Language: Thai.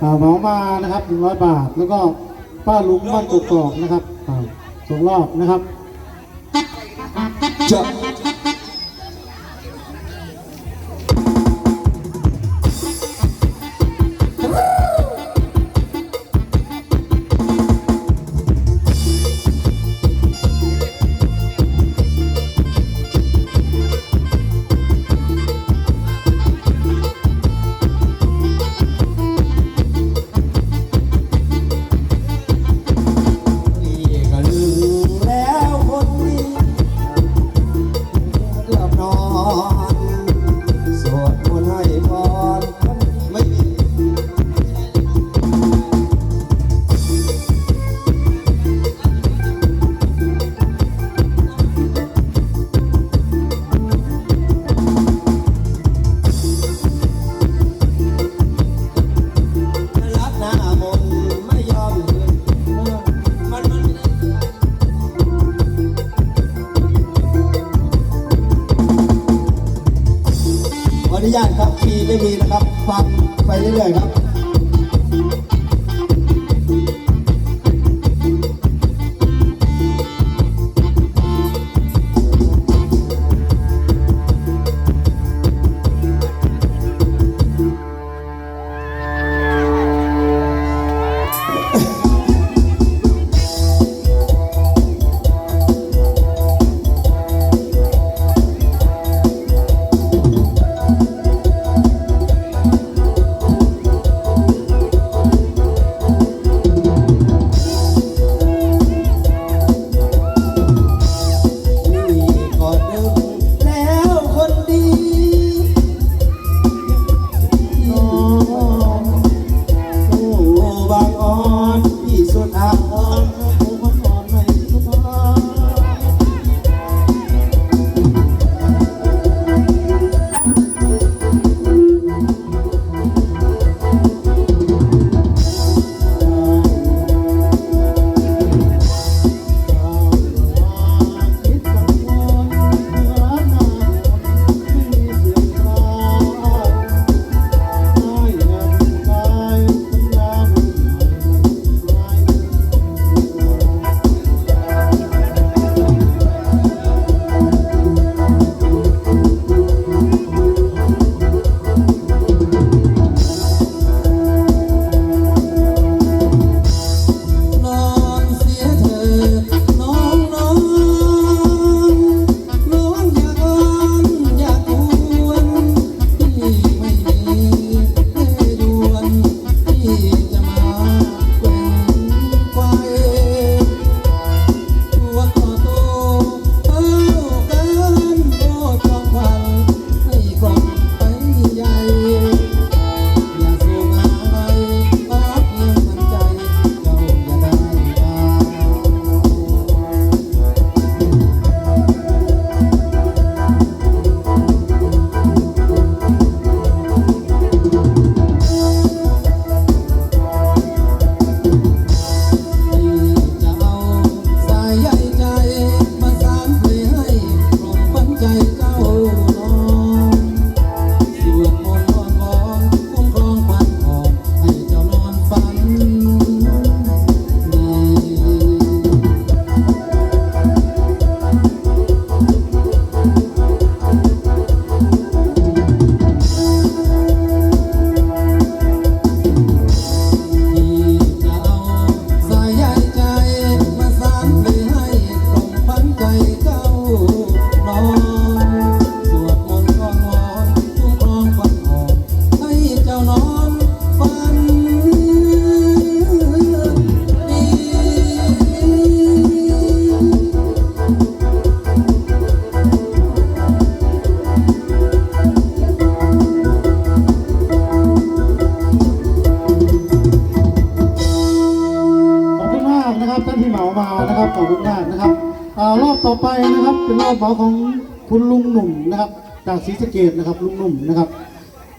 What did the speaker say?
หมอมานะครับหนึ่งร้อยบาท แล้วก็ป้าลุงบ้านกกอกนะครับสองรอบนะครับจะ อนุญาตครับทีไม่มีนะครับ ฟังไปเรื่อยๆครับ ท่านพี่เหมามานะครับขอบคุณมากนะครับรอบต่อไปนะครับเป็นรอบเหมาของคุณลุงหนุ่มนะครับจากศรีสะเกดนะครับลุงหนุ่มนะครับ